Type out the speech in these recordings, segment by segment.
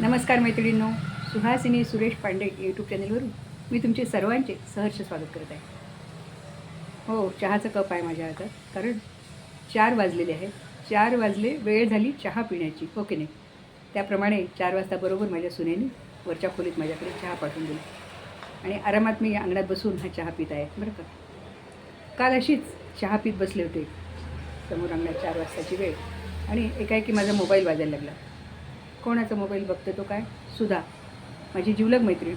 नमस्कार मैत्रिणींनो सुहासिनी सुरेश पांडे यूट्यूब चॅनलवरून मी तुमचे सर्वांचे सहर्ष स्वागत करत आहे. हो चहाचा कप आहे माझ्या हातात कारण चार वाजलेले आहेत. चार वाजले वेळ झाली चहा पिण्याची हो की नाही? त्याप्रमाणे चार वाजता बरोबर माझ्या सुनेने वरच्या खोलीत माझ्याकडे चहा पाठवून दिली. आणि आरामात मी अंगणात बसून हा चहा पित आहे बरं का? काल अशीच चहा पित बसले होते समोर अंगणात चार वाजताची वेळ. आणि एकाएकी माझा मोबाईल वाजायला लागला. कोणाचा मोबाईल बघते तो काय? सुधा माझी जिवलग मैत्रीण.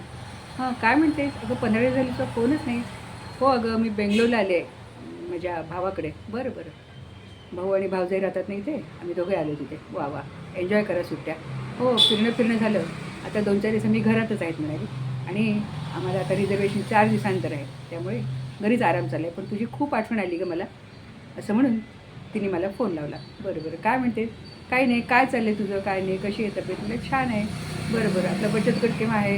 हां काय म्हणते? अगं पंधरा दिवस झाली तुझा फोनच नाही. हो अगं मी बेंगलोरला आले आहे माझ्या भावाकडे. बरं बरं. भाऊ आणि भावजाई राहतात नाही ते आम्ही दोघे आलो तिथे. वा वा. एन्जॉय करा सुट्ट्या. हो फिरणं फिरणं झालं. आता दोन चार दिवस मी घरातच आहेत म्हणाली. आणि आम्हाला आता रिझर्वेशन चार दिवसांतर आहे. त्यामुळे घरीच आराम चालला आहे. पण तुझी खूप आठवण आली गं मला. असं म्हणून तिने मला फोन लावला. बरं बरं. काय म्हणते? काही नाही काय चाललं तुझं काय नाही कशी आहे तब्येत? म्हणजे छान आहे. बरं बरं. आपलं बचत गट केव्हा आहे?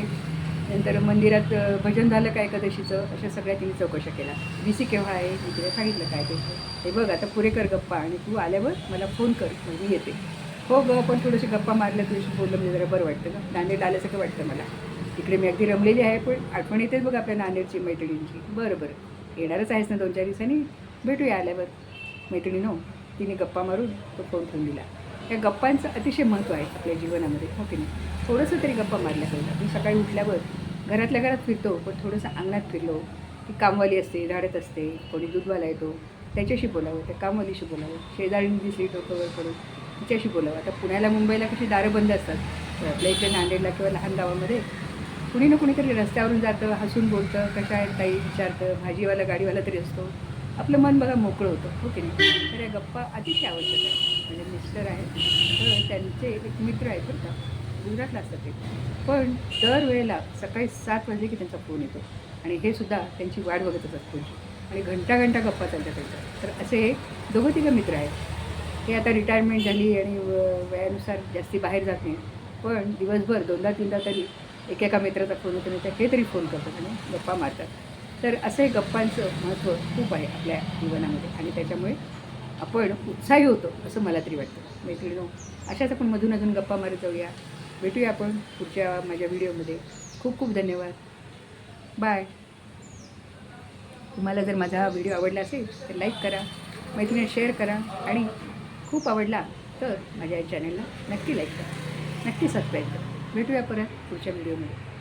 नंतर मंदिरात भजन झालं काय एकादशीचं? अशा सगळ्या तिने चौकशा केल्या. बी सी केव्हा आहे? मी तिला सांगितलं काय ते. हे बघ आता पुरे कर गप्पा आणि तू आल्यावर मला फोन कर मी येते. हो गं पण थोडीशी गप्पा मारल्या तुझ्याशी बोललं म्हणजे जरा बरं वाटतं ना नांदेड आल्यासारखं वाटतं मला. तिकडे मी अगदी रमलेली आहे पण आठवण येतेच बघ आपल्या नांदेडची मैत्रिणींची. बरं बरं. येणारच आहेस ना दोन चार दिवसांनी? भेटूया आल्यावर. मैत्रिणीनो तिने गप्पा मारून तो फोन ठेवून दिला. या गप्पांचं अतिशय महत्त्व आहे आपल्या जीवनामध्ये हो की नाही? थोडंसं तरी गप्पा मारल्या पाहिजे. मी सकाळी उठल्यावर घरातल्या घरात फिरतो पण थोडंसं अंगणात फिरलो ती कामवाली असते झाडत असते कोणी दूधवाला येतो त्याच्याशी बोलावं त्या कामवालीशी बोलावं. शेजारी दिसली डोकंवर करून तिच्याशी बोलावं. आता पुण्याला मुंबईला कशी दारं बंद असतात तर आपल्या इकडे नांदेडला किंवा लहान गावामध्ये कुणी ना कुणीतरी रस्त्यावरून जातं हसून बोलतं कशा आहेत काही विचारतं भाजीवाला गाडीवाला तरी असतो. आपलं मन बघा मोकळं होतं हो की नाही? तर या गप्पा अतिशय आवश्यक आहे म्हणजे मिस्टर आहेत तर त्यांचे एक मित्र आहेत बरं का गुजरातला असतात ते. पण दरवेळेला सकाळी सात वाजले की त्यांचा फोन येतो. आणि हे सुद्धा त्यांची वाट बघत असतात फोनची आणि घंटा घंटा गप्पा चालतात त्यांच्या. तर असे दोघं तिघं मित्र आहेत. हे आता रिटायरमेंट झाली आणि व- वयानुसार जास्ती बाहेर जात नाही पण दिवसभर दोनदा तीनदा तरी एकेका मित्राचा फोन होतो नाही तर हे तरी फोन करतात आणि गप्पा मारतात. तर असे गप्पांचं महत्त्व खूप आहे आपल्या जीवनामध्ये आणि त्याच्यामुळे आपण उत्साही होतो असं मला तरी वाटतं. मैत्रिणी अशाच आपण मधून अजून गप्पा मारत जाऊया. भेटूया आपण पुढच्या माझ्या व्हिडिओमध्ये. खूप खूप धन्यवाद. बाय. तुम्हाला जर माझा हा व्हिडिओ आवडला असेल तर लाईक करा मैत्रिणी शेअर करा आणि खूप आवडला तर माझ्या या चॅनलला नक्की लाईक करा. नक्की सबस्क्राईब करा. भेटूया परत पुढच्या व्हिडिओमध्ये.